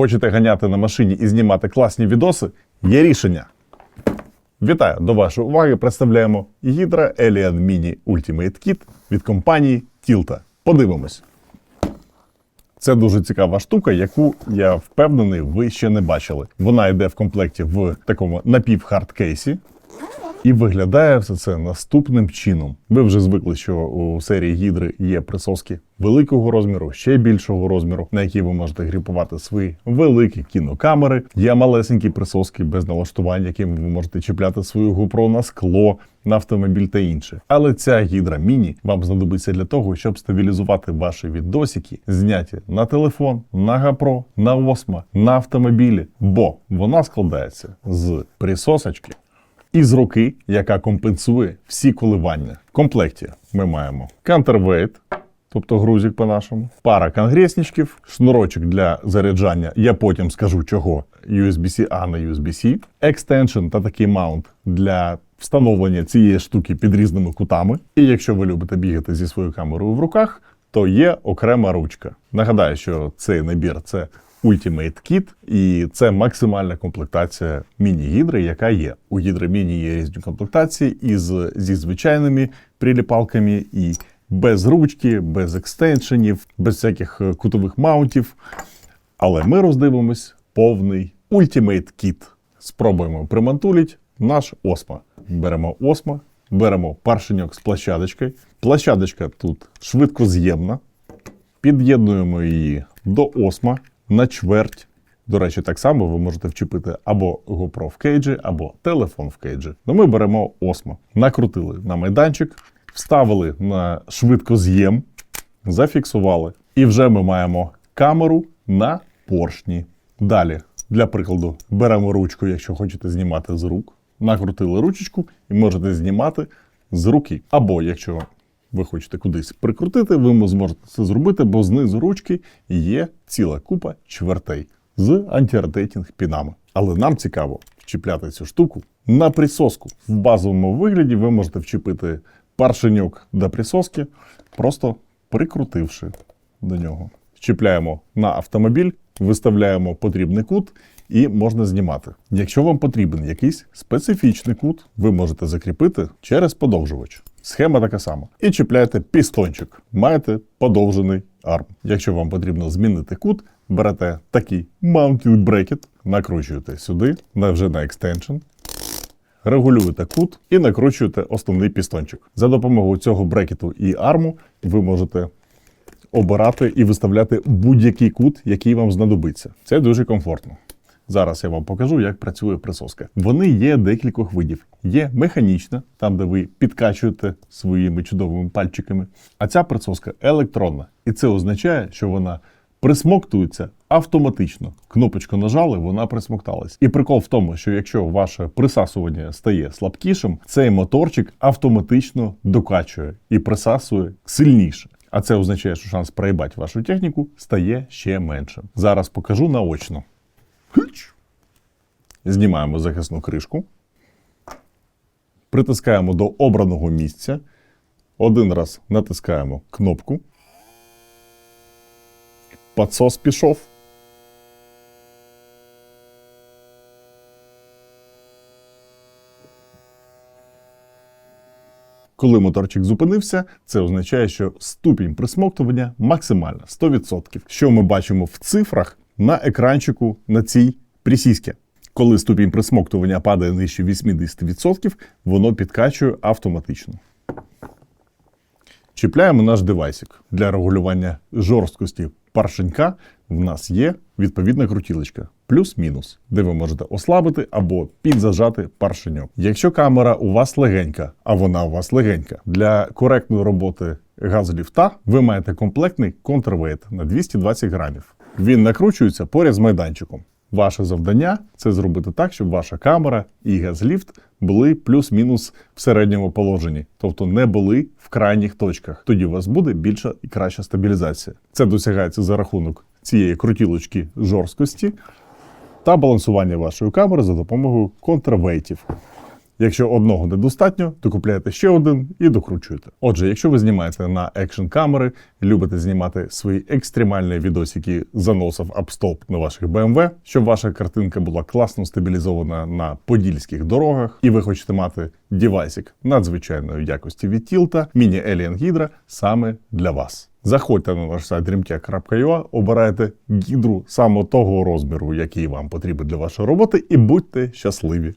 Хочете ганяти на машині і знімати класні відоси? Є рішення. Вітаю! До вашої уваги представляємо Hydra Alien Mini Ultimate Kit від компанії Tilta. Подивимось. Це дуже цікава штука, яку я впевнений, ви ще не бачили. Вона йде в комплекті в такому напівхардкейсі. І виглядає все це наступним чином. Ви вже звикли, що у серії гідри є присоски великого розміру, ще більшого розміру, на які ви можете гріпувати свої великі кінокамери. Є малесенькі присоски без налаштувань, яким ви можете чіпляти свою GoPro на скло, на автомобіль та інше. Але ця гідра міні вам знадобиться для того, щоб стабілізувати ваші відосики, зняті на телефон, на GoPro, на Osmo, на автомобілі, бо вона складається з присосочки і з руки, яка компенсує всі коливання. В комплекті ми маємо counterweight, тобто грузик по-нашому, пара конгресничків, шнурочок для заряджання. Я потім скажу чого USB-C А на USB-C, екстеншн та такий маунт для встановлення цієї штуки під різними кутами. І якщо ви любите бігати зі своєю камерою в руках, то є окрема ручка. Нагадаю, що цей набір це Ultimate Kit, і це максимальна комплектація міні-гідри, яка є. У гідри міні є різні комплектації із зі звичайними приліпалками і без ручки, без екстеншенів, без всяких е, кутових маунтів. Але ми роздивимось повний Ultimate Kit. Спробуємо примантулить наш Осмо. Беремо Осмо, беремо паршеньок з площадочкою. Площадочка тут швидкоз'ємна. Під'єднуємо її до Осмо на чверть. До речі, так само ви можете вчепити або GoPro в кейджі, або телефон в кейджі. Ну ми беремо Осмо, накрутили на майданчик, вставили на швидкоз'єм, зафіксували. І вже ми маємо камеру на поршні. Далі, для прикладу, беремо ручку, якщо хочете знімати з рук. Накрутили ручечку і можете знімати з руки. Або якщо ви хочете кудись прикрутити, ви зможете це зробити, бо знизу ручки є ціла купа чвертей з антиротейтінг пінами. Але нам цікаво вчіпляти цю штуку на присоску. В базовому вигляді ви можете вчепити паршеньок до присоски, просто прикрутивши до нього. Чіпляємо на автомобіль, виставляємо потрібний кут і можна знімати. Якщо вам потрібен якийсь специфічний кут, ви можете закріпити через подовжувач. Схема така сама. І чіпляєте пістончик. Маєте подовжений арм. Якщо вам потрібно змінити кут, берете такий mounting bracket, накручуєте сюди, вже на екстеншн, регулюєте кут і накручуєте основний пістончик. За допомогою цього брекету і арму ви можете обирати і виставляти будь-який кут, який вам знадобиться. Це дуже комфортно. Зараз я вам покажу, як працює присоска. Вони є декількох видів. Є механічна, там де ви підкачуєте своїми чудовими пальчиками. А ця присоска електронна. І це означає, що вона присмоктується автоматично. Кнопочку нажали, вона присмокталась. І прикол в тому, що якщо ваше присасування стає слабкішим, цей моторчик автоматично докачує і присасує сильніше. А це означає, що шанс проїбати вашу техніку стає ще меншим. Зараз покажу наочно. Знімаємо захисну кришку. Притискаємо до обраного місця. Один раз натискаємо кнопку. Подсос пішов. Коли моторчик зупинився, це означає, що ступінь присмоктування максимальна 100%. Що ми бачимо в цифрах на екранчику на цій присіські. Коли ступінь присмоктування падає нижче 80%, воно підкачує автоматично. Чіпляємо наш девайсик. Для регулювання жорсткості паршенька в нас є відповідна крутілочка плюс-мінус, де ви можете ослабити або підзажати паршеньок. Якщо камера у вас легенька, а вона у вас легенька, для коректної роботи газоліфта ви маєте комплектний контрвейт на 220 грамів. Він накручується поряд з майданчиком. Ваше завдання це зробити так, щоб ваша камера і газліфт були плюс-мінус в середньому положенні, тобто не були в крайніх точках. Тоді у вас буде більша і краща стабілізація. Це досягається за рахунок цієї крутілочки жорсткості та балансування вашої камери за допомогою контрвейтів. Якщо одного недостатньо, то купляєте ще один і докручуєте. Отже, якщо ви знімаєте на екшн камери, любите знімати свої екстремальні відосики заносів апстоп на ваших BMW, щоб ваша картинка була класно стабілізована на подільських дорогах, і ви хочете мати дівайсик надзвичайної якості від тілта, міні Alien Hydra саме для вас. Заходьте на наш сайт dreamtech.ua, обирайте гідру саме того розміру, який вам потрібен для вашої роботи, і будьте щасливі.